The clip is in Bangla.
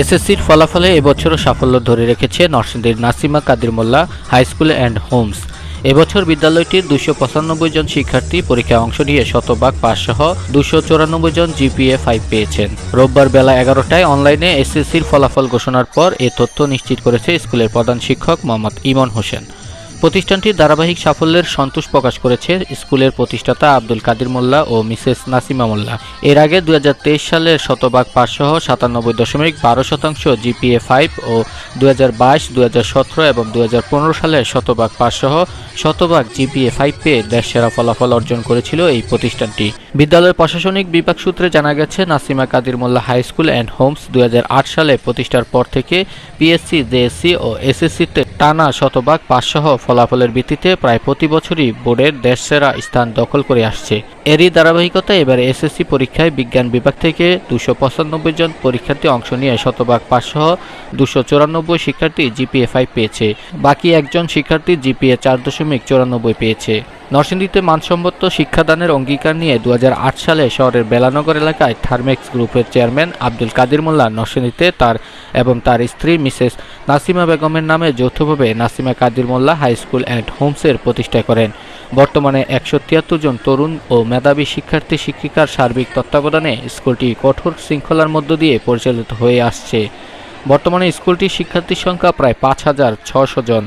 এসএসসির ফলাফলে এবছরও সাফল্য ধরে রেখেছে নরসিংদীর Nasima Kadir Molla high school and homes. এবছর বিদ্যালয়টির দুশো পঁচানব্বই জন শিক্ষার্থী পরীক্ষায় অংশ নিয়ে শতভাগ পাস সহ দুশো চৌরানব্বই জন জিপিএ ফাইভ পেয়েছেন। রোববার বেলা এগারোটায় অনলাইনে এসএসসির ফলাফল ঘোষণার পর এ তথ্য নিশ্চিত করেছে স্কুলের প্রধান শিক্ষক মোহাম্মদ ইমন হোসেন। প্রতিষ্ঠানটির ধারাবাহিক সাফল্যের সন্তোষ প্রকাশ করেছে স্কুলের প্রতিষ্ঠাতা আব্দুল কাদির মোল্লা ও মিসেস নাসিমা মোল্লা। এর আগে দু হাজার তেইশ সালের শতভাগ পাস সহ সাতানব্বই দশমিক বারো শতাংশ জিপিএ ফাইভ ও দু হাজার বাইশ দু হাজার সতেরো এবং দু হাজার পনেরো সালে শতভাগ পাস সহ শতভাগ জিপিএ ফাইভ পেয়ে দেশ সেরা ফলাফল অর্জন করেছিল এই প্রতিষ্ঠানটি। বিদ্যালয়ের প্রশাসনিক বিভাগ সূত্রে জানা গেছে, Nasima Kadir Molla high school and homes দু হাজার আট সালে প্রতিষ্ঠার পর থেকে পিএসসি, জেএসসি ও এসএসসিতে টানা শতভাগ পাস সহ ফলাফলের ভিত্তিতে প্রায় প্রতি বছরই বোর্ডের দেশসেরা স্থান দখল করে আসছে। এরই ধারাবাহিকতা এবার এসএসসি পরীক্ষায় বিজ্ঞান বিভাগ থেকে দুশো পঁচানব্বই জন পরীক্ষার্থী অংশ নিয়ে শতভাগ পাস সহ দুশো চুরানব্বই শিক্ষার্থী জিপিএ ফাইভ পেয়েছে। বাকি একজন শিক্ষার্থী জিপিএ চার দশমিক চুরানব্বই পেয়েছে। নরসিংদীতে মানসম্মত শিক্ষাদানের অঙ্গীকার নিয়ে দু হাজার আট সালে শহরের বেলানগর এলাকায় থার্মেক্স গ্রুপের চেয়ারম্যান আব্দুল কাদির মোল্লা নরসিংদীতে তার এবং তার স্ত্রী মিসেস নাসিমা বেগমের নামে যৌথভাবে Nasima Kadir Molla high school and হোমসের প্রতিষ্ঠা করেন। বর্তমানে একশো তিয়াত্তর জন তরুণ ও মেধাবী শিক্ষার্থী শিক্ষিকার সার্বিক তত্ত্বাবধানে স্কুলটি কঠোর শৃঙ্খলার মধ্য দিয়ে পরিচালিত হয়ে আসছে। বর্তমানে স্কুলটির শিক্ষার্থীর সংখ্যা প্রায় পাঁচ হাজার ছশো জন।